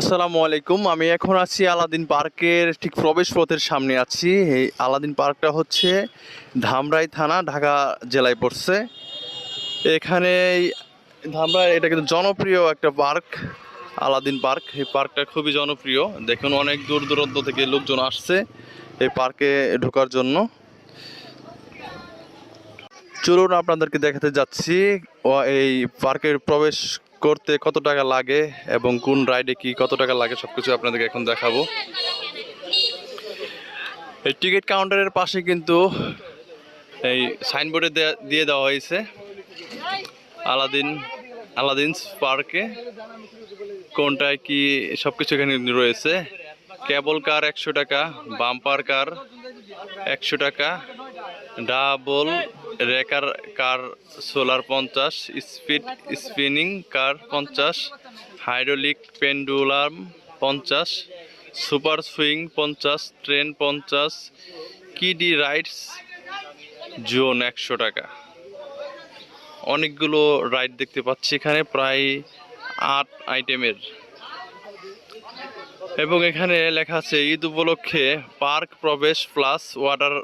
আসসালামু আলাইকুম। আমি এখন আছি আলাদিন পার্কের ঠিক প্রবেশ পথের সামনে আছি। এই আলাদিন পার্কটা হচ্ছে ধামরাই থানা, ঢাকা জেলায় পড়ছে। এখানে ধামরাই, এটা কিন্তু জনপ্রিয় একটা পার্ক, আলাদিন পার্ক। এই পার্কটা খুবই জনপ্রিয়। দেখুন, অনেক দূর দূরান্ত থেকে লোকজন আসছে এই পার্কে ঢোকার জন্য। চলুন আপনাদেরকে দেখাতে যাচ্ছি। এই পার্কের প্রবেশ করতে কত টাকা লাগে এবং কোন রাইডে কি কত টাকা লাগে সবকিছু আপনাদেরকে এখন দেখাবো। এই টিকিট কাউন্টারের পাশে কিন্তু এই সাইনবোর্ডে দিয়ে দেওয়া হয়েছে আলাদিন আলাদিনস পার্কে কোনটায় কি সব কিছু এখানে রয়েছে। কেবল কার একশো টাকা বাম্পার কার একশো টাকা ডাবল রেকার কার সোলার পঞ্চাশ, স্পিড স্পিনিং কার পঞ্চাশ, হাইড্রোলিক পেন্ডুলাম পঞ্চাশ, সুপার সুইং পঞ্চাশ, ট্রেন পঞ্চাশ, কিডি রাইডস জোন একশো টাকা। অনেকগুলো রাইড দেখতে পাচ্ছি এখানে, প্রায় আট আইটেমের। এবং এখানে লেখা আছে, ঈদ উপলক্ষে পার্ক প্রবেশ প্লাস ওয়াটার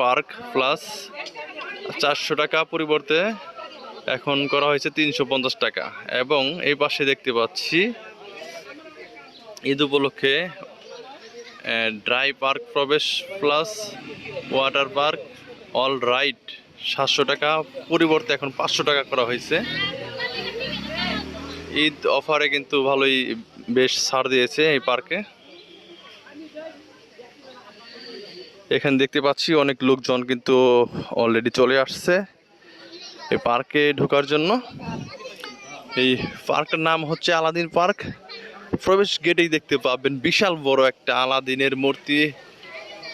পার্ক প্লাস চারশো টাকা পরিবর্তে এখন করা হয়েছে তিনশো পঞ্চাশ টাকা। এবং এই পাশে দেখতে পাচ্ছি ঈদ উপলক্ষে ড্রাই পার্ক প্রবেশ plus water park all ride সাতশো টাকা পরিবর্তে এখন পাঁচশো টাকা করা হয়েছে। ঈদ অফারে কিন্তু ভালোই বেশ ছাড় দিয়েছে এই পার্কে। এখানে দেখতে পাচ্ছি অনেক লোকজন কিন্তু অলরেডি চলে আসছে। এই পার্কে ঢোকার জন্য। এই পার্কটার নাম হচ্ছে আলাদিন পার্ক। প্রবেশ গেটেই দেখতে পাবেন বিশাল বড় একটা আলাদিনের মূর্তি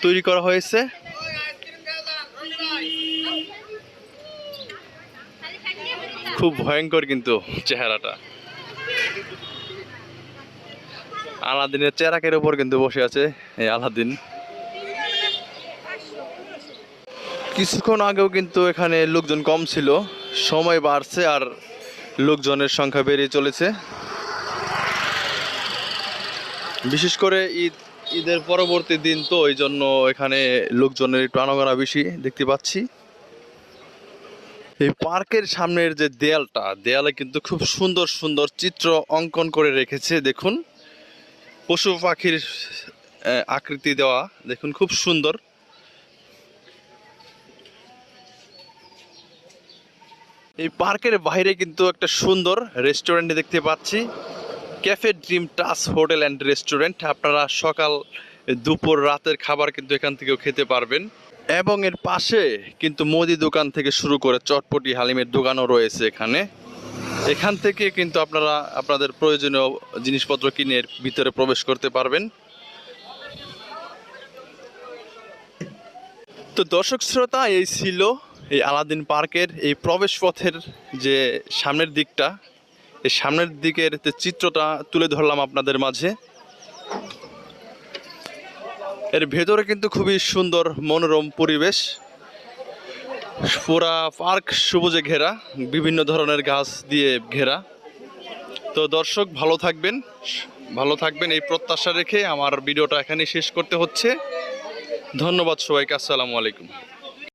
তৈরি করা হয়েছে। খুব ভয়ঙ্কর কিন্তু চেহারাটা। আলাদিনের চেরাকের উপর কিন্তু বসে আছে এই আলাদিন। কিছুক্ষণ আগেও কিন্তু এখানে লোকজন কম ছিল। সময় বাড়ছে আর লোকজনের সংখ্যা বেড়ে চলেছে। বিশেষ করে ঈদ, ঈদের পরবর্তী দিন তো ওই জন্য এখানে লোকজনের একটু আনাগোনা বেশি দেখতে পাচ্ছি। এই পার্কের সামনের যে দেয়ালটা, দেয়ালে কিন্তু খুব সুন্দর সুন্দর চিত্র অঙ্কন করে রেখেছে, দেখুন। পশু পাখির আকৃতি দেওয়া, দেখুন, খুব সুন্দর। এই পার্কের বাইরে কিন্তু একটা সুন্দর রেস্টুরেন্ট দেখতে পাচ্ছি। ক্যাফে ড্রিম টাস হোটেল অ্যান্ড রেস্টুরেন্ট আপনারা সকাল, দুপুর, রাতের খাবার কিন্তু এখান থেকেও খেতে পারবেন। এবং এর পাশে কিন্তু মুদি দোকান থেকে শুরু করে চটপটি হালিমের দোকানও রয়েছে এখানে। এখান থেকে কিন্তু আপনারা আপনাদের প্রয়োজনীয় জিনিসপত্র কিনে এর ভিতরে প্রবেশ করতে পারবেন। তো দর্শক শ্রোতা, এই ছিল এই আলাদিন পার্কের এই প্রবেশ পথের যে সামনের দিকটা, এই সামনের দিকের যে চিত্রটা তুলে ধরলাম আপনাদের মাঝে, এর ভেতরে কিন্তু খুবই সুন্দর মনোরম পরিবেশ। পুরা পার্ক সবুজে ঘেরা, বিভিন্ন ধরনের গাছ দিয়ে ঘেরা। তো দর্শক, ভালো থাকবেন ভালো থাকবেন। এই প্রত্যাশা রেখে আমার ভিডিওটা এখানে শেষ করতে হচ্ছে। ধন্যবাদ সবাইকে, আসসালামু আলাইকুম।